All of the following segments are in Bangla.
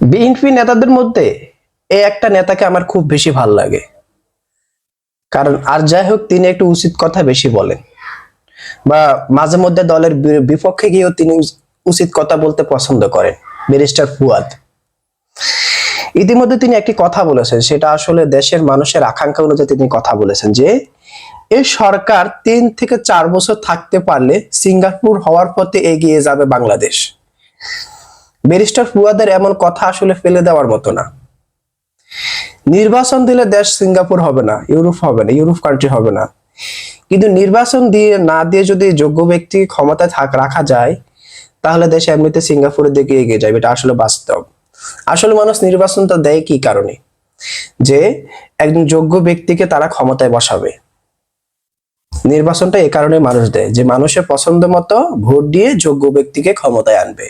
বিএনপি নেতাদের মধ্যে এই একটা নেতাকে আমার খুব বেশি ভালো লাগে। কারণ আর যাই হোক, তিনি একটু উচিত কথা বেশি বলেন। বা মাঝে মধ্যে দলের বিপক্ষে গিয়েও তিনি উচিত কথা বলতে পছন্দ করেন, ব্যারিস্টার ফুয়াদ। ইতিমধ্যে তিনি একটি কথা বলেছেন, সেটা আসলে দেশের মানুষের আকাঙ্ক্ষা অনুযায়ী তিনি কথা বলেছেন যে এই সরকার তিন থেকে চার বছর থাকতে পারলে সিঙ্গাপুর হওয়ার পথে এগিয়ে যাবে বাংলাদেশ। ব্যারিস্টার ফুয়াদের এমন কথা আসলে ফেলে দেওয়ার মতো না। নির্বাচন দিলে দেশ সিঙ্গাপুর হবে না, ইউরোপ হবে না, ইউরোপ কান্ট্রি হবে না। কিন্তু নির্বাচন দিয়ে না দিয়ে যদি যোগ্য ব্যক্তি ক্ষমতায় থাক, রাখা যায়, তাহলে দেশ এমনিতে সিঙ্গাপুরের দিকে এগিয়ে যাবে, এটা আসলে বাস্তব। আসলে মানুষ নির্বাচনটা দেয় কি কারণে? যে একজন যোগ্য ব্যক্তিকে তারা ক্ষমতায় বসাবে। নির্বাচনটা এ কারণে মানুষ দেয় যে মানুষের পছন্দ মতো ভোট দিয়ে যোগ্য ব্যক্তিকে ক্ষমতায় আনবে।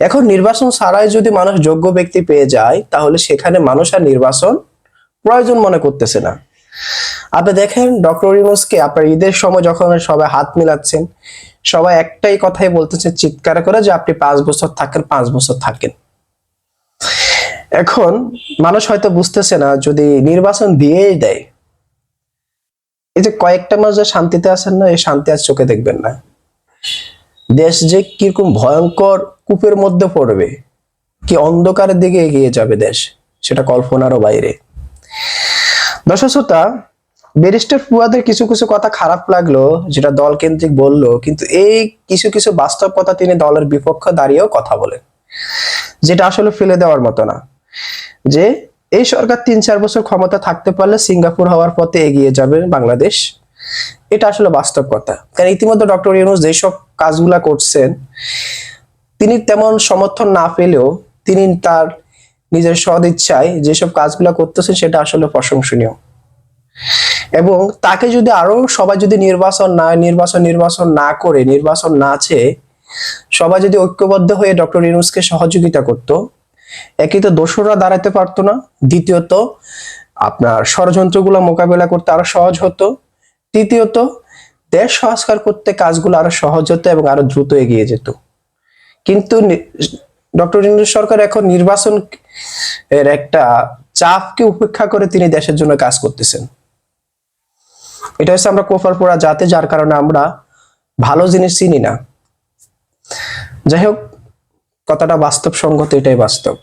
এখন নির্বাচন ছাড়াই যদি মানুষ যোগ্য ব্যক্তি পেয়ে যায়, তাহলে সেখানে মানুষ আর নির্বাচন প্রয়োজন মনে করতেছে না। আপনি দেখেন ডক্টর ইউনুসকে আপনার ঈদের সময় যখন সবাই হাত মিলাচ্ছেন, সবাই একটাই কথাই বলতেছে, চিৎকার করে যে আপনি পাঁচ বছর থাকেন, পাঁচ বছর থাকেন। এখন মানুষ হয়তো বুঝতেছে না, যদি নির্বাচন দিয়েই দেয়, এই যে কয়েকটা মাস যে শান্তিতে আছেন না, এই শান্তি আর চোখে দেখবেন না। দেশ যে কীরকম ভয়ঙ্কর কূপের মধ্যে পড়বে, কি অন্ধকারের দিকে এগিয়ে যাবে দেশ, সেটা কল্পনারও বাইরে। দর্শক শ্রোতা, ব্যারিস্টার ফুয়াদের কিছু কিছু কথা খারাপ লাগল, যেটা দল কেন্দ্রিক বলল, কিন্তু এই কিছু কিছু বাস্তব কথা তিনি দলের বিপক্ষে দাঁড়িয়েও কথা বলেন। যেটা আসলে ফেলে দেওয়ার মতো না। যে এই সরকার তিন চার বছর ক্ষমতা থাকতে পারলে সিঙ্গাপুর হওয়ার পথে এগিয়ে যাবে বাংলাদেশ, এটা আসলে বাস্তব কথা। কারণ ইতিমধ্যে ডক্টর ইউনুস যেসব কাজগুলা করছেন, তিনি তেমন সমর্থন না পেলেও তিনি তার নিজের সদ ইচ্ছায় যেসব কাজগুলা করতেছেন সেটা আসলে প্রশংসনীয়। এবং তাকে যদি আরও সবাই যদি নির্বাচন না, নির্বাচন নির্বাচন না করে, নির্বাচন না চেয়ে সবাই যদি ঐক্যবদ্ধ হয়ে ডক্টর ইউনুসকে সহযোগিতা করত একই তো দোসররা দাঁড়াতে পারতো না। দ্বিতীয়ত, আপনার ষড়যন্ত্রগুলো মোকাবেলা করতে আরও সহজ হতো। তৃতীয়ত দেশ সংস্কার করতে কাজগুলো আরও সহজ হতো এবং আরও দ্রুত এগিয়ে যেত। কিন্তু ডক্টর ইউনুস সরকার এখন নির্বাচন এর একটা চাপকে উপেক্ষা করে তিনি দেশের জন্য কাজ করতেছেন। এটা হচ্ছে আমরা কোফার পোড়া জাতে, যার কারণে আমরা ভালো জিনিস চিনি না। যাই হোক, কথাটা বাস্তব সঙ্গত এটাই বাস্তব।